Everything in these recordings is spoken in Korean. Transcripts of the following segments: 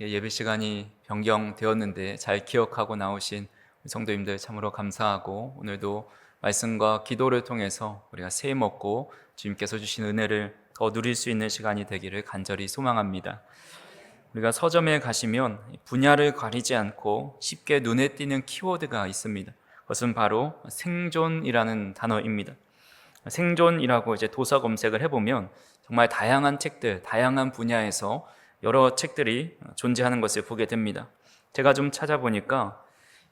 이렇게 예배 시간이 변경되었는데 잘 기억하고 나오신 성도님들 참으로 감사하고 오늘도 말씀과 기도를 통해서 우리가 새 먹고 주님께서 주신 은혜를 더 누릴 수 있는 시간이 되기를 간절히 소망합니다. 우리가 서점에 가시면 분야를 가리지 않고 쉽게 눈에 띄는 키워드가 있습니다. 그것은 바로 생존이라는 단어입니다. 생존이라고 이제 도서 검색을 해보면 정말 다양한 책들, 다양한 분야에서 여러 책들이 존재하는 것을 보게 됩니다. 제가 좀 찾아보니까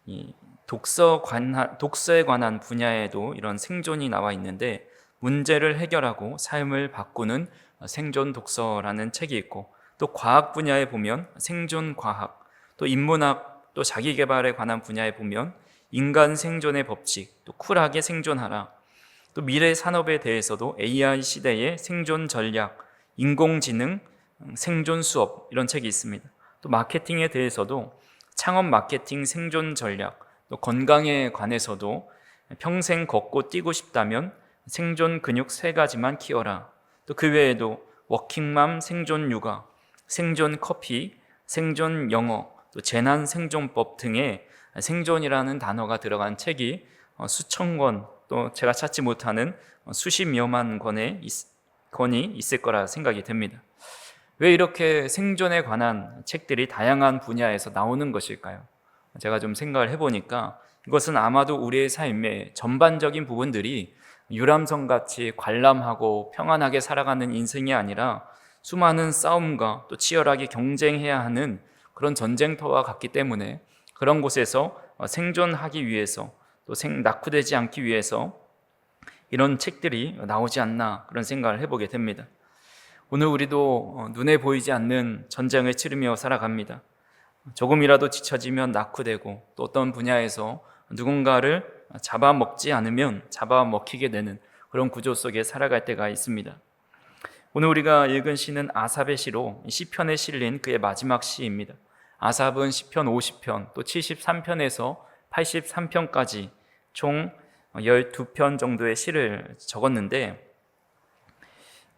이 독서 관한, 독서에 관한 분야에도 이런 생존이 나와 있는데 문제를 해결하고 삶을 바꾸는 생존 독서라는 책이 있고 또 과학 분야에 보면 생존 과학, 또 인문학, 또 자기 개발에 관한 분야에 보면 인간 생존의 법칙, 또 쿨하게 생존하라. 또 미래 산업에 대해서도 AI 시대의 생존 전략, 인공지능, 생존 수업 이런 책이 있습니다. 또 마케팅에 대해서도 창업 마케팅 생존 전략, 또 건강에 관해서도 평생 걷고 뛰고 싶다면 생존 근육 세 가지만 키워라. 또 그 외에도 워킹맘 생존 육아, 생존 커피, 생존 영어, 또 재난 생존법 등의 생존이라는 단어가 들어간 책이 수천 권, 또 제가 찾지 못하는 수십 여만 권의 권이 있을 거라 생각이 됩니다. 왜 이렇게 생존에 관한 책들이 다양한 분야에서 나오는 것일까요? 제가 좀 생각을 해보니까 이것은 아마도 우리의 삶의 전반적인 부분들이 유람선 같이 관람하고 평안하게 살아가는 인생이 아니라 수많은 싸움과 또 치열하게 경쟁해야 하는 그런 전쟁터와 같기 때문에 그런 곳에서 생존하기 위해서 또 생, 낙후되지 않기 위해서 이런 책들이 나오지 않나 그런 생각을 해보게 됩니다. 오늘 우리도 눈에 보이지 않는 전쟁을 치르며 살아갑니다. 조금이라도 지쳐지면 낙후되고 또 어떤 분야에서 누군가를 잡아먹지 않으면 잡아먹히게 되는 그런 구조 속에 살아갈 때가 있습니다. 오늘 우리가 읽은 시는 아삽의 시로 시편에 실린 그의 마지막 시입니다. 아삽은 시편 50편 또 73편에서 83편까지 총 12편 정도의 시를 적었는데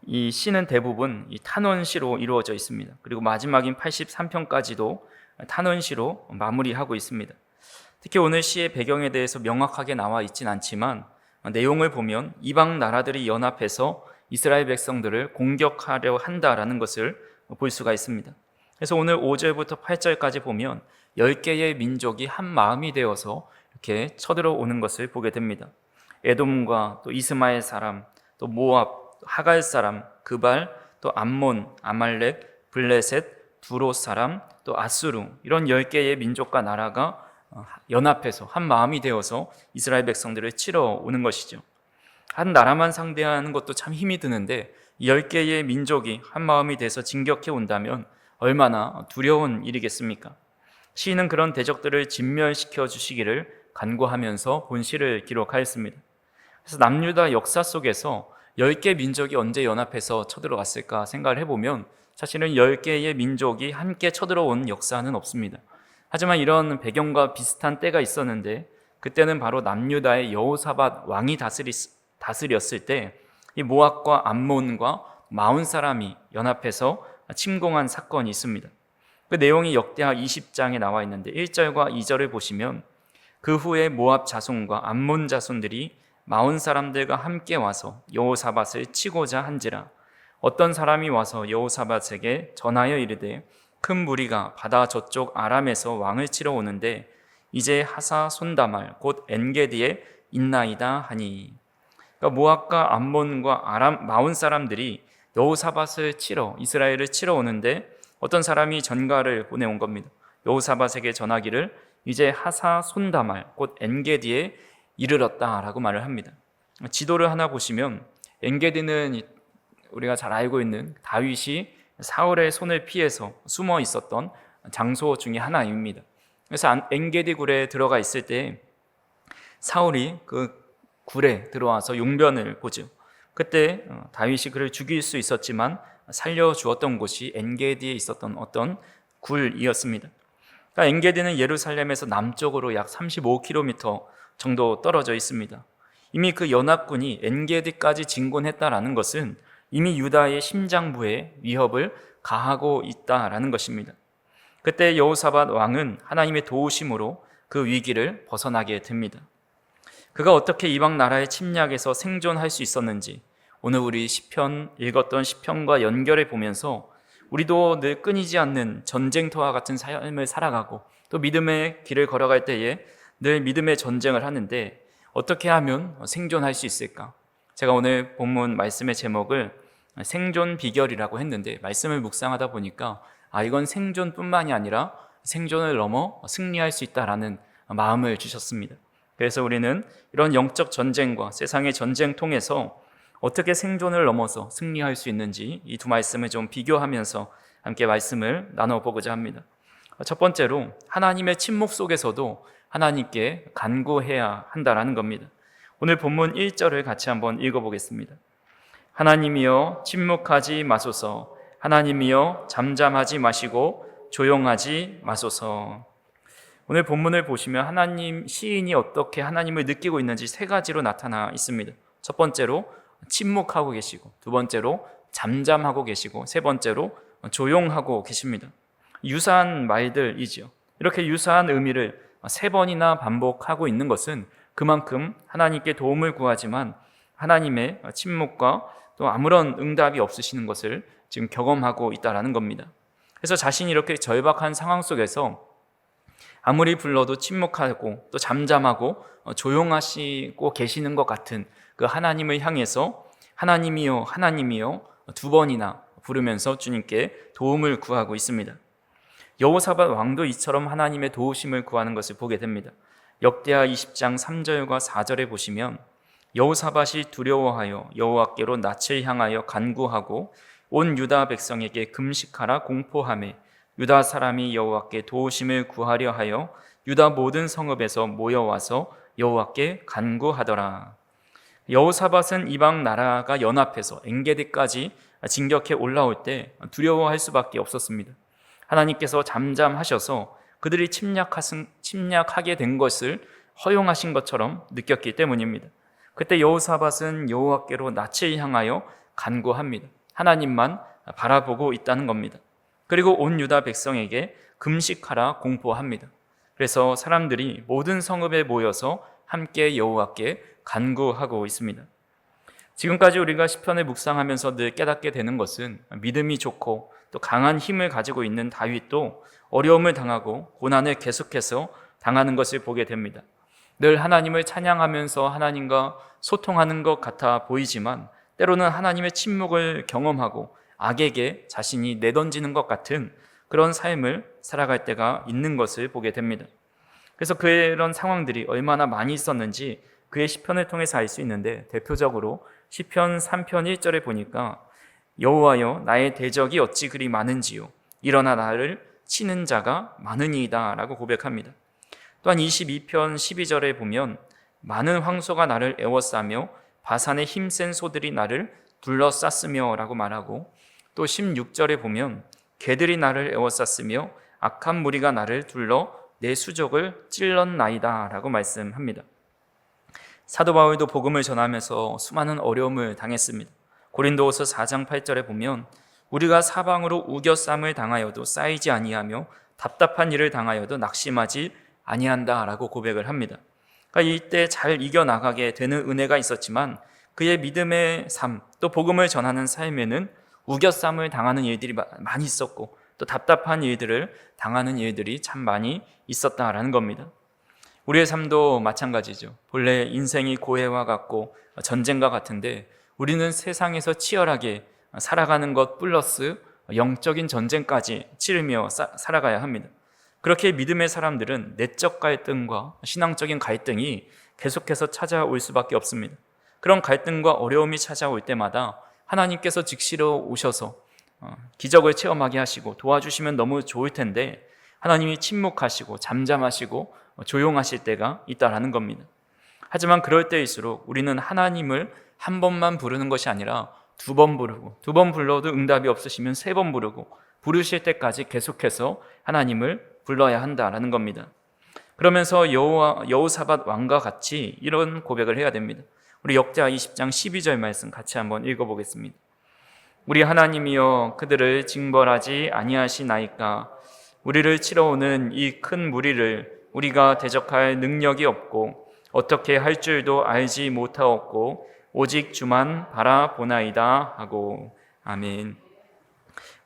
이 시는 대부분 이 탄원시로 이루어져 있습니다. 그리고 마지막인 83편까지도 탄원시로 마무리하고 있습니다. 특히 오늘 시의 배경에 대해서 명확하게 나와 있진 않지만 내용을 보면 이방 나라들이 연합해서 이스라엘 백성들을 공격하려 한다라는 것을 볼 수가 있습니다. 그래서 오늘 5절부터 8절까지 보면 10개의 민족이 한 마음이 되어서 이렇게 쳐들어오는 것을 보게 됩니다. 에돔과 또 이스마엘 사람, 또 모압, 하갈 사람, 그발, 또 암몬, 아말렉, 블레셋, 두로 사람, 또 아수르 이런 10개의 민족과 나라가 연합해서 한 마음이 되어서 이스라엘 백성들을 치러 오는 것이죠. 한 나라만 상대하는 것도 참 힘이 드는데 10개의 민족이 한 마음이 돼서 진격해 온다면 얼마나 두려운 일이겠습니까? 시인은 그런 대적들을 진멸시켜 주시기를 간구하면서 본시를 기록하였습니다. 그래서 남유다 역사 속에서 10개 민족이 언제 연합해서 쳐들어갔을까 생각을 해보면 사실은 10개의 민족이 함께 쳐들어온 역사는 없습니다. 하지만 이런 배경과 비슷한 때가 있었는데 그때는 바로 남유다의 여호사밧 왕이 다스리, 다스렸을 때 이 모압과 암몬과 마흔 사람이 연합해서 침공한 사건이 있습니다. 그 내용이 역대하 20장에 나와 있는데 1절과 2절을 보시면 그 후에 모압 자손과 암몬 자손들이 마흔 사람들과 함께 와서 여호사밧을 치고자 한지라 어떤 사람이 와서 여호사밧에게 전하여 이르되 큰 무리가 바다 저쪽 아람에서 왕을 치러 오는데 이제 하사 손다말 곧 엔게디에 있나이다 하니 그러니까 모압과 암몬과 아람 마흔 사람들이 여호사밧을 치러 이스라엘을 치러 오는데 어떤 사람이 전가를 보내온 겁니다. 여호사밧에게 전하기를 이제 하사 손다말 곧 엔게디에 이르렀다라고 말을 합니다. 지도를 하나 보시면 엔게디는 우리가 잘 알고 있는 다윗이 사울의 손을 피해서 숨어 있었던 장소 중에 하나입니다. 그래서 엔게디 굴에 들어가 있을 때 사울이 그 굴에 들어와서 용변을 보죠. 그때 다윗이 그를 죽일 수 있었지만 살려 주었던 곳이 엔게디에 있었던 어떤 굴이었습니다. 그러니까 엔게디는 예루살렘에서 남쪽으로 약 35km 정도 떨어져 있습니다. 이미 그 연합군이 엔게디까지 진군했다라는 것은 이미 유다의 심장부에 위협을 가하고 있다라는 것입니다. 그때 여호사밧 왕은 하나님의 도우심으로 그 위기를 벗어나게 됩니다. 그가 어떻게 이방 나라의 침략에서 생존할 수 있었는지 오늘 우리 시편 읽었던 시편과 연결해 보면서 우리도 늘 끊이지 않는 전쟁터와 같은 삶을 살아가고 또 믿음의 길을 걸어갈 때에 늘 믿음의 전쟁을 하는데 어떻게 하면 생존할 수 있을까? 제가 오늘 본문 말씀의 제목을 생존 비결이라고 했는데 말씀을 묵상하다 보니까 아 이건 생존뿐만이 아니라 생존을 넘어 승리할 수 있다라는 마음을 주셨습니다. 그래서 우리는 이런 영적 전쟁과 세상의 전쟁 통해서 어떻게 생존을 넘어서 승리할 수 있는지 이 두 말씀을 좀 비교하면서 함께 말씀을 나눠보고자 합니다. 첫 번째로 하나님의 침묵 속에서도 하나님께 간구해야 한다라는 겁니다. 오늘 본문 1절을 같이 한번 읽어보겠습니다. 하나님이여 침묵하지 마소서 하나님이여 잠잠하지 마시고 조용하지 마소서 오늘 본문을 보시면 하나님 시인이 어떻게 하나님을 느끼고 있는지 세 가지로 나타나 있습니다. 첫 번째로 침묵하고 계시고 두 번째로 잠잠하고 계시고 세 번째로 조용하고 계십니다. 유사한 말들이지요. 이렇게 유사한 의미를 세 번이나 반복하고 있는 것은 그만큼 하나님께 도움을 구하지만 하나님의 침묵과 또 아무런 응답이 없으시는 것을 지금 경험하고 있다라는 겁니다. 그래서 자신이 이렇게 절박한 상황 속에서 아무리 불러도 침묵하고 또 잠잠하고 조용하시고 계시는 것 같은 그 하나님을 향해서 하나님이요, 하나님이요 두 번이나 부르면서 주님께 도움을 구하고 있습니다. 여호사밧 왕도 이처럼 하나님의 도우심을 구하는 것을 보게 됩니다. 역대하 20장 3절과 4절에 보시면 여호사밧이 두려워하여 여호와께로 낯을 향하여 간구하고 온 유다 백성에게 금식하라 공포함에 유다 사람이 여호와께 도우심을 구하려 하여 유다 모든 성읍에서 모여와서 여호와께 간구하더라. 여호사밧은 이방 나라가 연합해서 엔게디까지 진격해 올라올 때 두려워할 수밖에 없었습니다. 하나님께서 잠잠하셔서 그들이 침략하게 된 것을 허용하신 것처럼 느꼈기 때문입니다. 그때 여호사밧은 여호와께로 낯을 향하여 간구합니다. 하나님만 바라보고 있다는 겁니다. 그리고 온 유다 백성에게 금식하라 공포합니다. 그래서 사람들이 모든 성읍에 모여서 함께 여호와께 간구하고 있습니다. 지금까지 우리가 시편을 묵상하면서 늘 깨닫게 되는 것은 믿음이 좋고 또 강한 힘을 가지고 있는 다윗도 어려움을 당하고 고난을 계속해서 당하는 것을 보게 됩니다. 늘 하나님을 찬양하면서 하나님과 소통하는 것 같아 보이지만 때로는 하나님의 침묵을 경험하고 악에게 자신이 내던지는 것 같은 그런 삶을 살아갈 때가 있는 것을 보게 됩니다. 그래서 그런 상황들이 얼마나 많이 있었는지 그의 시편을 통해서 알 수 있는데 대표적으로 시편 3편 1절에 보니까 여호와여 나의 대적이 어찌 그리 많은지요 일어나 나를 치는 자가 많으니이다라고 고백합니다. 또한 22편 12절에 보면 많은 황소가 나를 애워싸며 바산의 힘센 소들이 나를 둘러쌌으며라고 말하고 또 16절에 보면 개들이 나를 애워쌌으며 악한 무리가 나를 둘러 내 수족을 찔렀나이다라고 말씀합니다. 사도 바울도 복음을 전하면서 수많은 어려움을 당했습니다. 고린도후서 4장 8절에 보면 우리가 사방으로 우겨쌈을 당하여도 쌓이지 아니하며 답답한 일을 당하여도 낙심하지 아니한다라고 고백을 합니다. 그러니까 이때 잘 이겨 나가게 되는 은혜가 있었지만 그의 믿음의 삶, 또 복음을 전하는 삶에는 우겨쌈을 당하는 일들이 많이 있었고 또 답답한 일들을 당하는 일들이 참 많이 있었다라는 겁니다. 우리의 삶도 마찬가지죠. 본래 인생이 고해와 같고 전쟁과 같은데 우리는 세상에서 치열하게 살아가는 것 플러스 영적인 전쟁까지 치르며 살아가야 합니다. 그렇게 믿음의 사람들은 내적 갈등과 신앙적인 갈등이 계속해서 찾아올 수밖에 없습니다. 그런 갈등과 어려움이 찾아올 때마다 하나님께서 직시로 오셔서 어, 기적을 체험하게 하시고 도와주시면 너무 좋을 텐데 하나님이 침묵하시고 잠잠하시고 조용하실 때가 있다라는 겁니다. 하지만 그럴 때일수록 우리는 하나님을 한 번만 부르는 것이 아니라 두 번 부르고 두 번 불러도 응답이 없으시면 세 번 부르고 부르실 때까지 계속해서 하나님을 불러야 한다라는 겁니다. 그러면서 여호와 여호사밧 왕과 같이 이런 고백을 해야 됩니다. 우리 역대하 20장 12절 말씀 같이 한번 읽어 보겠습니다. 우리 하나님이여 그들을 징벌하지 아니하시나이까 우리를 치러 오는 이 큰 무리를 우리가 대적할 능력이 없고 어떻게 할 줄도 알지 못하였고 오직 주만 바라보나이다 하고 아멘.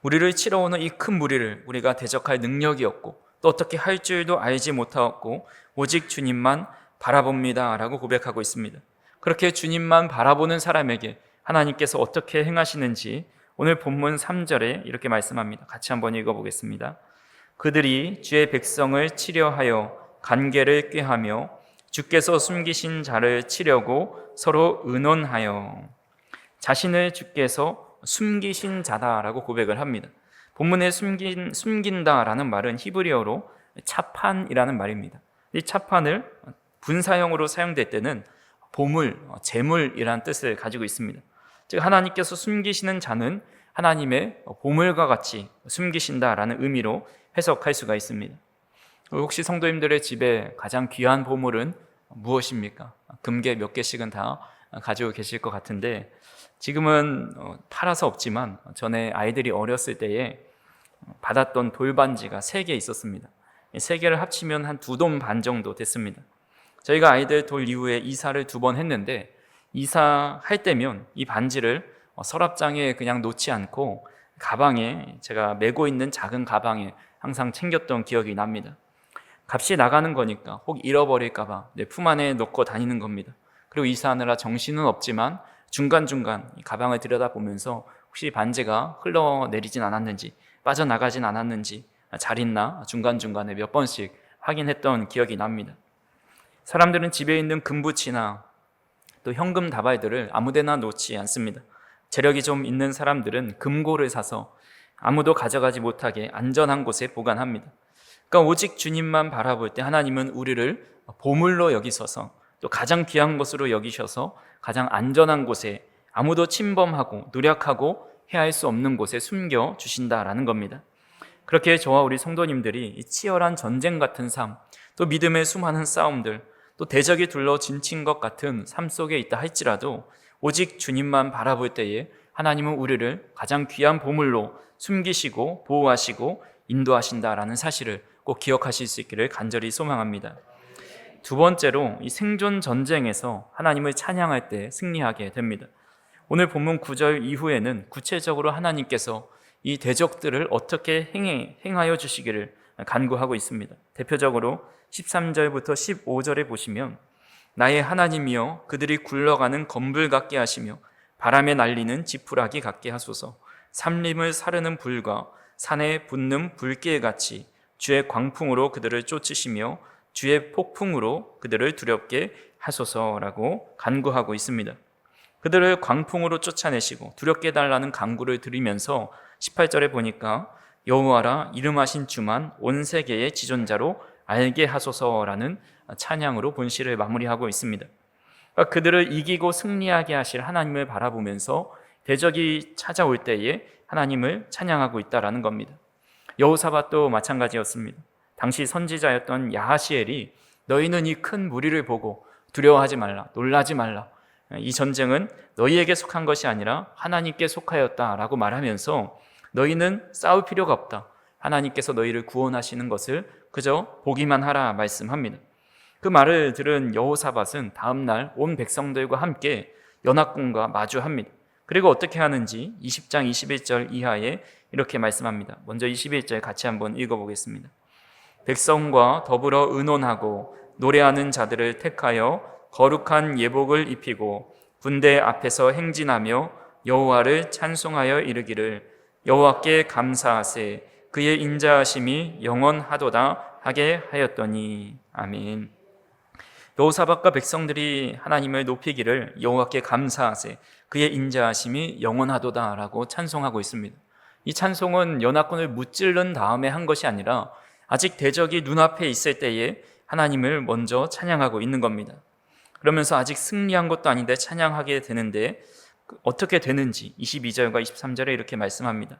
우리를 치러 오는 이 큰 무리를 우리가 대적할 능력이 없고 또 어떻게 할 줄도 알지 못하였고 오직 주님만 바라봅니다라고 고백하고 있습니다. 그렇게 주님만 바라보는 사람에게 하나님께서 어떻게 행하시는지 오늘 본문 3절에 이렇게 말씀합니다. 같이 한번 읽어 보겠습니다. 그들이 주의 백성을 치려하여 관계를 꾀하며 주께서 숨기신 자를 치려고 서로 의논하여 자신을 주께서 숨기신 자다라고 고백을 합니다. 본문에 숨긴 숨긴다라는 말은 히브리어로 차판이라는 말입니다. 이 차판을 분사형으로 사용될 때는 보물, 재물이라는 뜻을 가지고 있습니다. 즉 하나님께서 숨기시는 자는 하나님의 보물과 같이 숨기신다라는 의미로 해석할 수가 있습니다. 혹시 성도님들의 집에 가장 귀한 보물은 무엇입니까? 금괴 몇 개씩은 다 가지고 계실 것 같은데 지금은 어, 팔아서 없지만 전에 아이들이 어렸을 때에 받았던 돌반지가 세 개 있었습니다. 세 개를 합치면 한 두 돈 반 정도 됐습니다. 저희가 아이들 돌 이후에 이사를 두 번 했는데 이사할 때면 이 반지를 어, 서랍장에 그냥 놓지 않고 가방에 제가 메고 있는 작은 가방에 항상 챙겼던 기억이 납니다. 값이 나가는 거니까 혹 잃어버릴까봐 내 품 안에 넣고 다니는 겁니다. 그리고 이사하느라 정신은 없지만 중간중간 가방을 들여다보면서 혹시 반지가 흘러내리진 않았는지 빠져나가진 않았는지 잘 있나 중간중간에 몇 번씩 확인했던 기억이 납니다. 사람들은 집에 있는 금붙이나 또 현금 다발들을 아무데나 놓지 않습니다. 재력이 좀 있는 사람들은 금고를 사서 아무도 가져가지 못하게 안전한 곳에 보관합니다. 그러니까 오직 주님만 바라볼 때 하나님은 우리를 보물로 여기셔서 또 가장 귀한 것으로 여기셔서 가장 안전한 곳에 아무도 침범하고 노력하고 해할 수 없는 곳에 숨겨 주신다라는 겁니다. 그렇게 저와 우리 성도님들이 치열한 전쟁 같은 삶, 또 믿음의 수많은 싸움들, 또 대적이 둘러 진친 것 같은 삶 속에 있다 할지라도 오직 주님만 바라볼 때에 하나님은 우리를 가장 귀한 보물로 숨기시고 보호하시고 인도하신다라는 사실을 꼭 기억하실 수 있기를 간절히 소망합니다. 두 번째로 이 생존 전쟁에서 하나님을 찬양할 때 승리하게 됩니다. 오늘 본문 9절 이후에는 구체적으로 하나님께서 이 대적들을 어떻게 행해, 행하여 주시기를 간구하고 있습니다. 대표적으로 13절부터 15절에 보시면 나의 하나님이여 그들이 굴러가는 검불 같게 하시며 바람에 날리는 지푸라기 같게 하소서 삼림을 사르는 불과 산에 붙는 불길 같이 주의 광풍으로 그들을 쫓으시며 주의 폭풍으로 그들을 두렵게 하소서라고 간구하고 있습니다. 그들을 광풍으로 쫓아내시고 두렵게 달라는 간구를 드리면서 18절에 보니까 여호와라 이름하신 주만 온 세계의 지존자로 알게 하소서라는 찬양으로 본시를 마무리하고 있습니다. 그러니까 그들을 이기고 승리하게 하실 하나님을 바라보면서 대적이 찾아올 때에 하나님을 찬양하고 있다라는 겁니다. 여호사밧도 마찬가지였습니다. 당시 선지자였던 야하시엘이 너희는 이 큰 무리를 보고 두려워하지 말라, 놀라지 말라. 이 전쟁은 너희에게 속한 것이 아니라 하나님께 속하였다라고 말하면서 너희는 싸울 필요가 없다. 하나님께서 너희를 구원하시는 것을 그저 보기만 하라 말씀합니다. 그 말을 들은 여호사밧은 다음 날 온 백성들과 함께 연합군과 마주합니다. 그리고 어떻게 하는지 20장 21절 이하에 이렇게 말씀합니다. 먼저 21절 같이 한번 읽어보겠습니다. 백성과 더불어 의논하고 노래하는 자들을 택하여 거룩한 예복을 입히고 군대 앞에서 행진하며 여호와를 찬송하여 이르기를 여호와께 감사하세 그의 인자하심이 영원하도다 하게 하였더니 아멘. 여호사밧과 백성들이 하나님을 높이기를 여호와께 감사하세 그의 인자하심이 영원하도다라고 찬송하고 있습니다. 이 찬송은 연합군을 무찌른 다음에 한 것이 아니라 아직 대적이 눈앞에 있을 때에 하나님을 먼저 찬양하고 있는 겁니다. 그러면서 아직 승리한 것도 아닌데 찬양하게 되는데 어떻게 되는지 22절과 23절에 이렇게 말씀합니다.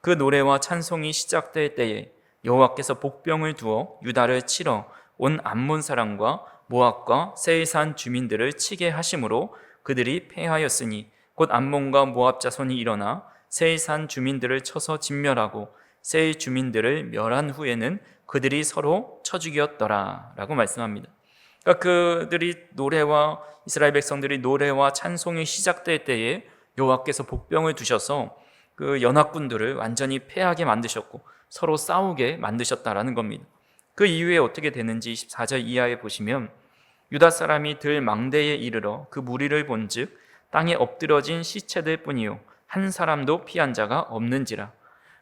그 노래와 찬송이 시작될 때에 여호와께서 복병을 두어 유다를 치러 온 암몬 사람과 모압과 세이산 주민들을 치게 하심으로 그들이 패하였으니 곧 암몬과 모압 자손이 일어나 세이산 주민들을 쳐서 진멸하고 세 주민들을 멸한 후에는 그들이 서로 쳐 죽였더라라고 말씀합니다. 그러니까 그들이 노래와 이스라엘 백성들이 노래와 찬송이 시작될 때에 여호와께서 복병을 두셔서 그 연합군들을 완전히 패하게 만드셨고 서로 싸우게 만드셨다라는 겁니다. 그 이후에 어떻게 되는지 24절 이하에 보시면 유다 사람이 들 망대에 이르러 그 무리를 본즉 땅에 엎드러진 시체들 뿐이요 한 사람도 피한 자가 없는지라.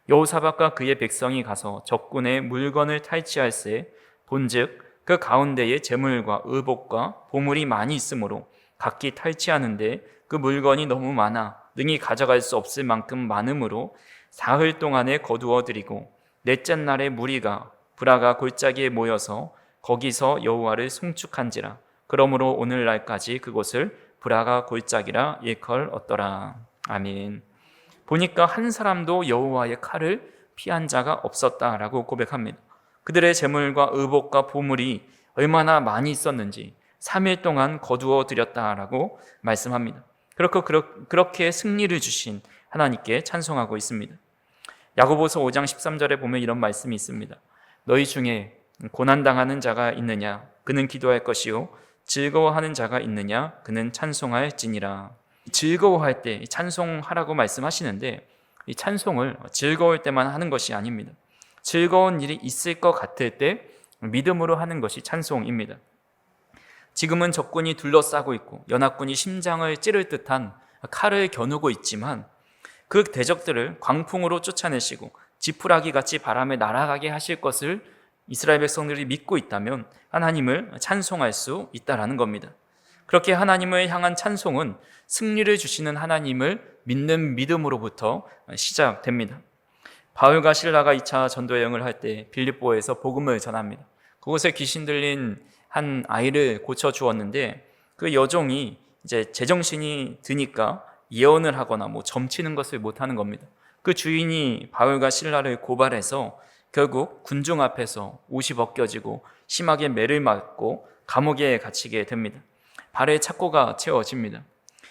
여호사박과 그의 백성이 가서 적군의 물건을 탈취할세 본즉 그 가운데에 재물과 의복과 보물이 많이 있으므로 각기 탈취하는데 그 물건이 너무 많아 능히 가져갈 수 없을 만큼 많으므로 사흘 동안에 거두어 드리고 넷째 날에 무리가 브라가 골짜기에 모여서 거기서 여호와를 송축한지라. 그러므로 오늘날까지 그곳을 브라가 골짜기라 일컬었더라 아멘 보니까 한 사람도 여호와의 칼을 피한 자가 없었다라고 고백합니다 그들의 재물과 의복과 보물이 얼마나 많이 있었는지 3일 동안 거두어 드렸다라고 말씀합니다. 그렇고 그렇게 승리를 주신 하나님께 찬송하고 있습니다. 야고보서 5장 13절에 보면 이런 말씀이 있습니다. 너희 중에 고난 당하는 자가 있느냐 그는 기도할 것이요 즐거워하는 자가 있느냐 그는 찬송할지니라. 즐거워할 때 찬송하라고 말씀하시는데 이 찬송을 즐거울 때만 하는 것이 아닙니다. 즐거운 일이 있을 것 같을 때 믿음으로 하는 것이 찬송입니다. 지금은 적군이 둘러싸고 있고 연합군이 심장을 찌를 듯한 칼을 겨누고 있지만 그 대적들을 광풍으로 쫓아내시고 지푸라기 같이 바람에 날아가게 하실 것을 이스라엘 백성들이 믿고 있다면 하나님을 찬송할 수 있다라는 겁니다. 그렇게 하나님을 향한 찬송은 승리를 주시는 하나님을 믿는 믿음으로부터 시작됩니다. 바울과 신라가 2차 전도 여행을 할 때 빌립보에서 복음을 전합니다. 그곳에 귀신 들린 한 아이를 고쳐 주었는데 그 여종이 이제 제정신이 드니까 예언을 하거나 뭐 점치는 것을 못 하는 겁니다. 그 주인이 바울과 신라를 고발해서 결국 군중 앞에서 옷이 벗겨지고 심하게 매를 맞고 감옥에 갇히게 됩니다. 발에 착고가 채워집니다.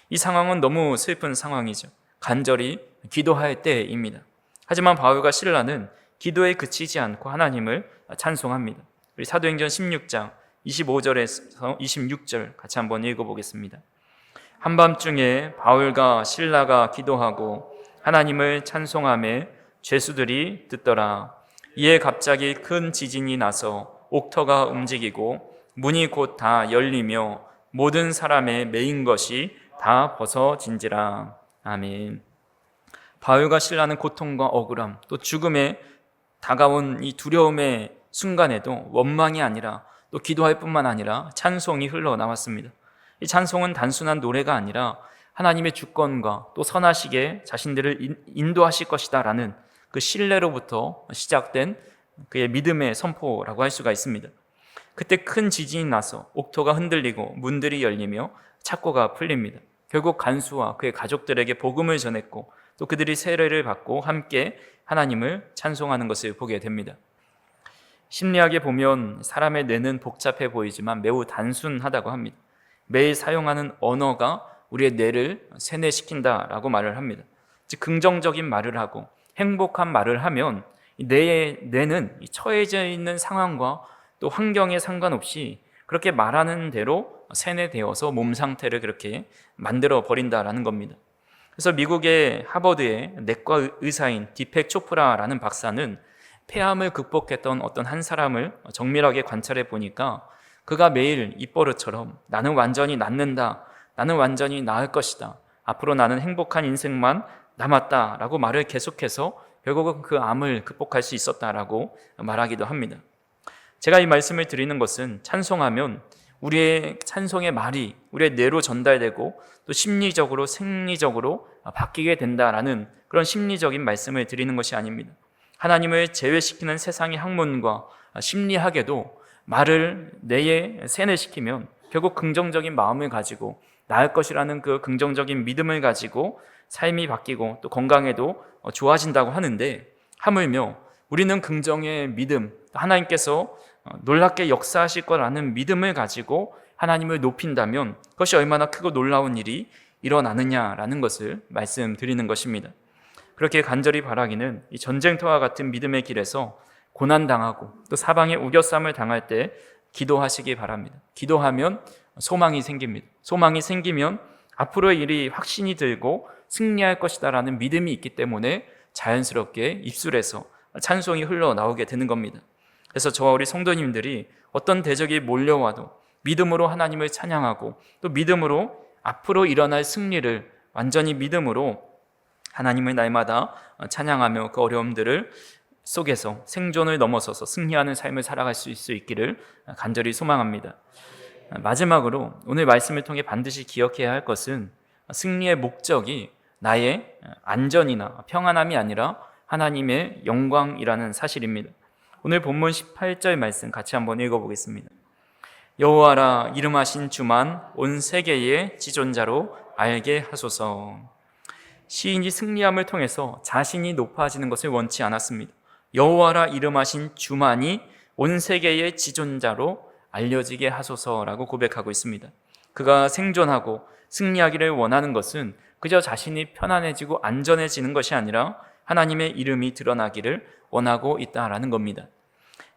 이 상황은 너무 슬픈 상황이죠. 간절히 기도할 때입니다. 하지만 바울과 신라는 기도에 그치지 않고 하나님을 찬송합니다. 우리 사도행전 16장 25절에서 26절 같이 한번 읽어보겠습니다. 한밤중에 바울과 신라가 기도하고 하나님을 찬송함에 죄수들이 듣더라. 이에 갑자기 큰 지진이 나서 옥터가 움직이고 문이 곧 다 열리며 모든 사람의 메인 것이 다 벗어진지라. 아멘. 바울과 신라는 고통과 억울함, 또 죽음에 다가온 이 두려움의 순간에도 원망이 아니라 또 기도할 뿐만 아니라 찬송이 흘러나왔습니다. 이 찬송은 단순한 노래가 아니라 하나님의 주권과 또 선하시게 자신들을 인도하실 것이다라는 그 신뢰로부터 시작된 그의 믿음의 선포라고 할 수가 있습니다. 그때 큰 지진이 나서 옥토가 흔들리고 문들이 열리며 착고가 풀립니다. 결국 간수와 그의 가족들에게 복음을 전했고 또 그들이 세례를 받고 함께 하나님을 찬송하는 것을 보게 됩니다. 심리학에 보면 사람의 뇌는 복잡해 보이지만 매우 단순하다고 합니다. 매일 사용하는 언어가 우리의 뇌를 세뇌시킨다라고 말을 합니다. 즉 긍정적인 말을 하고 행복한 말을 하면 뇌의 뇌는 처해져 있는 상황과 또 환경에 상관없이 그렇게 말하는 대로 세뇌되어서 몸 상태를 그렇게 만들어 버린다라는 겁니다. 그래서 미국의 하버드의 내과 의사인 디펙 초프라라는 박사는 폐암을 극복했던 어떤 한 사람을 정밀하게 관찰해 보니까 그가 매일 입버릇처럼 나는 완전히 낫는다. 나는 완전히 나을 것이다. 앞으로 나는 행복한 인생만 남았다 라고 말을 계속해서 결국은 그 암을 극복할 수 있었다라고 말하기도 합니다. 제가 이 말씀을 드리는 것은 찬송하면 우리의 찬송의 말이 우리의 뇌로 전달되고 또 심리적으로 생리적으로 바뀌게 된다라는 그런 심리적인 말씀을 드리는 것이 아닙니다. 하나님을 제외시키는 세상의 학문과 심리학에도 말을 뇌에 세뇌시키면 결국 긍정적인 마음을 가지고 나을 것이라는 그 긍정적인 믿음을 가지고 삶이 바뀌고 또 건강에도 좋아진다고 하는데 하물며 우리는 긍정의 믿음, 하나님께서 놀랍게 역사하실 거라는 믿음을 가지고 하나님을 높인다면 그것이 얼마나 크고 놀라운 일이 일어나느냐라는 것을 말씀드리는 것입니다. 그렇게 간절히 바라기는 이 전쟁터와 같은 믿음의 길에서 고난 당하고 또 사방에 우겨쌈을 당할 때 기도하시기 바랍니다. 기도하면 소망이 생깁니다. 소망이 생기면 앞으로의 일이 확신이 들고 승리할 것이다라는 믿음이 있기 때문에 자연스럽게 입술에서 찬송이 흘러나오게 되는 겁니다. 그래서 저와 우리 성도님들이 어떤 대적이 몰려와도 믿음으로 하나님을 찬양하고 또 믿음으로 앞으로 일어날 승리를 완전히 믿음으로 하나님을 날마다 찬양하며 그 어려움들을 속에서 생존을 넘어서서 승리하는 삶을 살아갈 수 있기를 간절히 소망합니다. 마지막으로 오늘 말씀을 통해 반드시 기억해야 할 것은 승리의 목적이 나의 안전이나 평안함이 아니라 하나님의 영광이라는 사실입니다. 오늘 본문 18절 말씀 같이 한번 읽어보겠습니다. 여호와라 이름하신 주만 온 세계의 지존자로 알게 하소서. 시인이 승리함을 통해서 자신이 높아지는 것을 원치 않았습니다. 여호와라 이름하신 주만이 온 세계의 지존자로 알려지게 하소서라고 고백하고 있습니다. 그가 생존하고 승리하기를 원하는 것은 그저 자신이 편안해지고 안전해지는 것이 아니라 하나님의 이름이 드러나기를 원하고 있다라는 겁니다.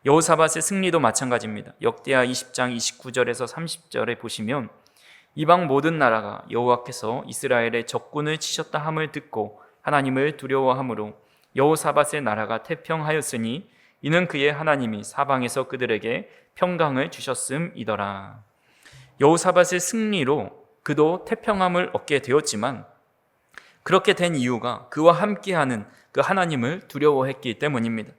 여호사밧의 승리도 마찬가지입니다. 역대하 20장 29절에서 30절에 보시면 이방 모든 나라가 여호와께서 이스라엘의 적군을 치셨다 함을 듣고 하나님을 두려워함으로 여호사밧의 나라가 태평하였으니 이는 그의 하나님이 사방에서 그들에게 평강을 주셨음이더라. 여호사밧의 승리로 그도 태평함을 얻게 되었지만 그렇게 된 이유가 그와 함께하는 그 하나님을 두려워했기 때문입니다.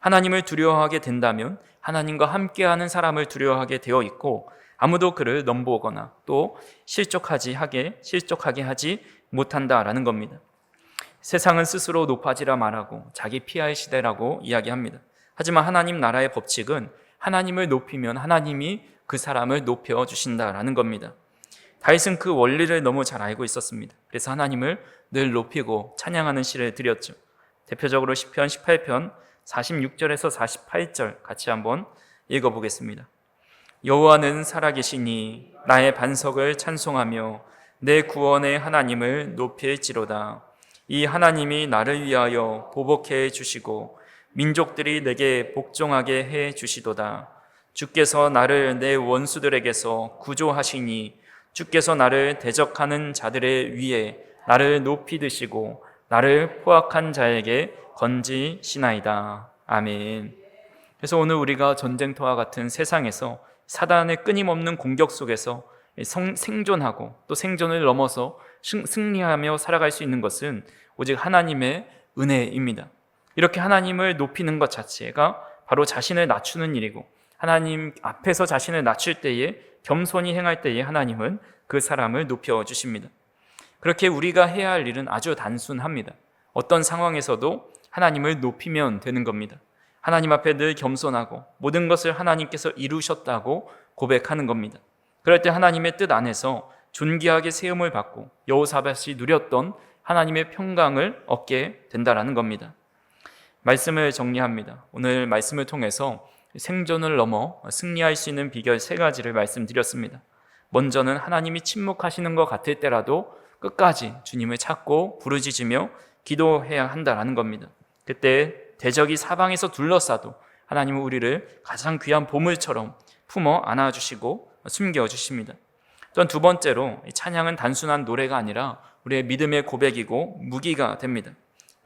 하나님을 두려워하게 된다면 하나님과 함께하는 사람을 두려워하게 되어 있고 아무도 그를 넘보거나 또 실족하지 하게 실족하게 하지 못한다라는 겁니다. 세상은 스스로 높아지라 말하고 자기 피할 시대라고 이야기합니다. 하지만 하나님 나라의 법칙은 하나님을 높이면 하나님이 그 사람을 높여 주신다라는 겁니다. 다윗은 그 원리를 너무 잘 알고 있었습니다. 그래서 하나님을 늘 높이고 찬양하는 시를 드렸죠. 대표적으로 시편 18편 46절에서 48절 같이 한번 읽어 보겠습니다. 여호와는 살아계시니 나의 반석을 찬송하며 내 구원의 하나님을 높일지로다. 이 하나님이 나를 위하여 보복해 주시고 민족들이 내게 복종하게 해 주시도다. 주께서 나를 내 원수들에게서 구조하시니 주께서 나를 대적하는 자들의 위에 나를 높이 드시고 나를 포악한 자에게 건지시나이다. 아멘. 그래서 오늘 우리가 전쟁터와 같은 세상에서 사단의 끊임없는 공격 속에서 생존하고 또 생존을 넘어서 승리하며 살아갈 수 있는 것은 오직 하나님의 은혜입니다. 이렇게 하나님을 높이는 것 자체가 바로 자신을 낮추는 일이고 하나님 앞에서 자신을 낮출 때에 겸손히 행할 때에 하나님은 그 사람을 높여 주십니다. 그렇게 우리가 해야 할 일은 아주 단순합니다. 어떤 상황에서도 하나님을 높이면 되는 겁니다. 하나님 앞에 늘 겸손하고 모든 것을 하나님께서 이루셨다고 고백하는 겁니다. 그럴 때 하나님의 뜻 안에서 존귀하게 세움을 받고 여호사밧이 누렸던 하나님의 평강을 얻게 된다라는 겁니다. 말씀을 정리합니다. 오늘 말씀을 통해서 생존을 넘어 승리할 수 있는 비결 세 가지를 말씀드렸습니다. 먼저는 하나님이 침묵하시는 것 같을 때라도 끝까지 주님을 찾고 부르짖으며 기도해야 한다라는 겁니다. 그때 대적이 사방에서 둘러싸도 하나님은 우리를 가장 귀한 보물처럼 품어 안아주시고 숨겨주십니다. 또한 두 번째로 찬양은 단순한 노래가 아니라 우리의 믿음의 고백이고 무기가 됩니다.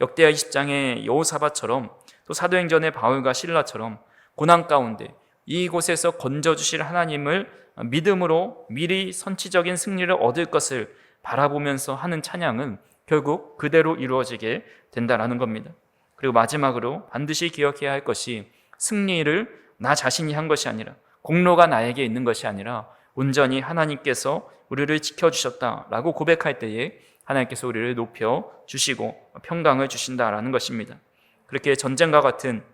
역대하 20장의 여호사바처럼 또 사도행전의 바울과 신라처럼 고난 가운데 이곳에서 건져주실 하나님을 믿음으로 미리 선치적인 승리를 얻을 것을 바라보면서 하는 찬양은 결국 그대로 이루어지게 된다라는 겁니다. 그리고 마지막으로 반드시 기억해야 할 것이 승리를 나 자신이 한 것이 아니라 공로가 나에게 있는 것이 아니라 온전히 하나님께서 우리를 지켜주셨다라고 고백할 때에 하나님께서 우리를 높여 주시고 평강을 주신다라는 것입니다. 그렇게 전쟁과 같은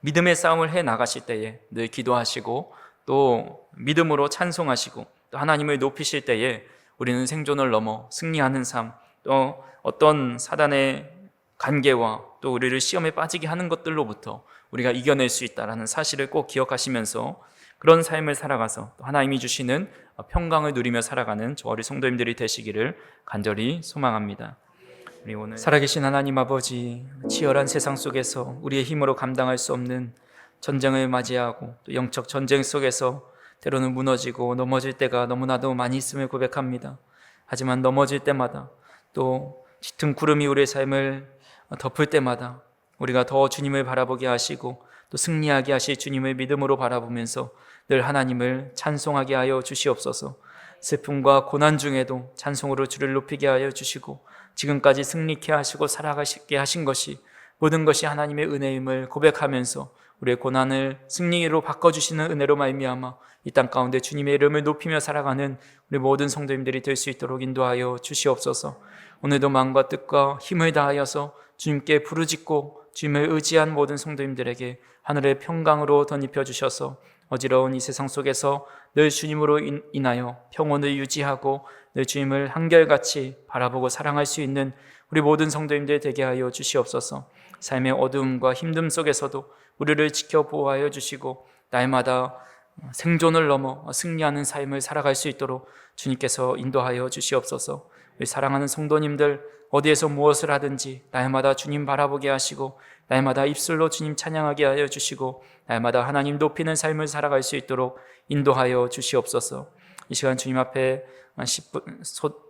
믿음의 싸움을 해 나가실 때에 늘 기도하시고 또 믿음으로 찬송하시고 또 하나님을 높이실 때에 우리는 생존을 넘어 승리하는 삶, 또 어떤 사단의 관계와 또 우리를 시험에 빠지게 하는 것들로부터 우리가 이겨낼 수 있다라는 사실을 꼭 기억하시면서 그런 삶을 살아가서 하나님이 주시는 평강을 누리며 살아가는 저 우리 성도님들이 되시기를 간절히 소망합니다. 우리 오늘 살아계신 하나님 아버지 치열한 세상 속에서 우리의 힘으로 감당할 수 없는 전쟁을 맞이하고 또 영적 전쟁 속에서 때로는 무너지고 넘어질 때가 너무나도 많이 있음을 고백합니다. 하지만 넘어질 때마다 또 짙은 구름이 우리의 삶을 덮을 때마다 우리가 더 주님을 바라보게 하시고 또 승리하게 하실 주님을 믿음으로 바라보면서 늘 하나님을 찬송하게 하여 주시옵소서. 슬픔과 고난 중에도 찬송으로 주를 높이게 하여 주시고 지금까지 승리케 하시고 살아가시게 하신 것이 모든 것이 하나님의 은혜임을 고백하면서 우리의 고난을 승리로 바꿔주시는 은혜로 말미암아 이 땅 가운데 주님의 이름을 높이며 살아가는 우리 모든 성도님들이 될 수 있도록 인도하여 주시옵소서. 오늘도 마음과 뜻과 힘을 다하여서 주님께 부르짖고 주님을 의지한 모든 성도님들에게 하늘의 평강으로 덧입혀 주셔서 어지러운 이 세상 속에서 늘 주님으로 인- 인하여 평온을 유지하고 늘 주님을 한결같이 바라보고 사랑할 수 있는 우리 모든 성도님들 되게 하여 주시옵소서. 삶의 어두움과 힘듦 속에서도 우리를 지켜 보호하여 주시고 날마다 생존을 넘어 승리하는 삶을 살아갈 수 있도록 주님께서 인도하여 주시옵소서. 우리 사랑하는 성도님들 어디에서 무엇을 하든지 날마다 주님 바라보게 하시고 날마다 입술로 주님 찬양하게 하여 주시고 날마다 하나님 높이는 삶을 살아갈 수 있도록 인도하여 주시옵소서. 이 시간 주님 앞에 10분, 소,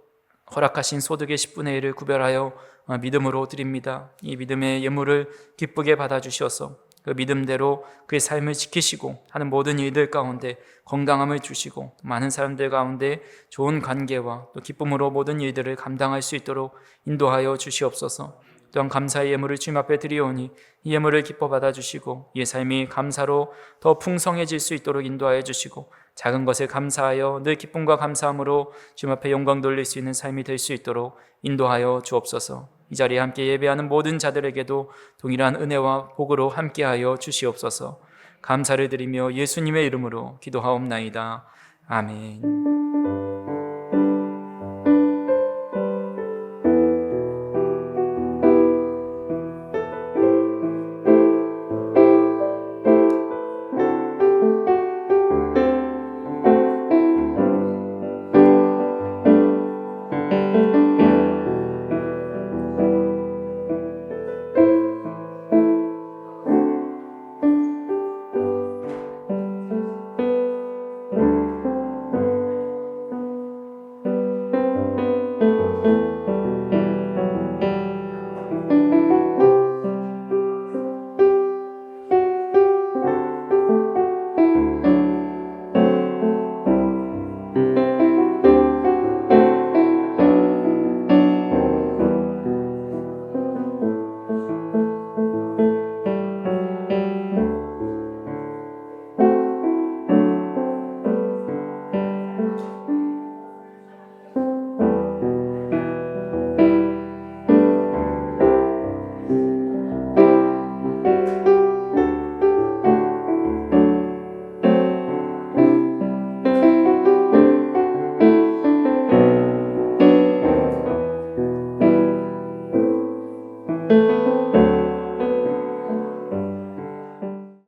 허락하신 소득의 10분의 1을 구별하여 어, 믿음으로 드립니다. 이 믿음의 예물을 기쁘게 받아 주셔서 그 믿음대로 그의 삶을 지키시고 하는 모든 일들 가운데 건강함을 주시고 많은 사람들 가운데 좋은 관계와 또 기쁨으로 모든 일들을 감당할 수 있도록 인도하여 주시옵소서. 또한 감사의 예물을 주님 앞에 드리오니 이 예물을 기뻐 받아 주시고 이의 삶이 감사로 더 풍성해질 수 있도록 인도하여 주시고 작은 것에 감사하여 늘 기쁨과 감사함으로 주님 앞에 영광 돌릴 수 있는 삶이 될 수 있도록 인도하여 주옵소서. 이 자리에 함께 예배하는 모든 자들에게도 동일한 은혜와 복으로 함께하여 주시옵소서. 감사를 드리며 예수님의 이름으로 기도하옵나이다. 아멘.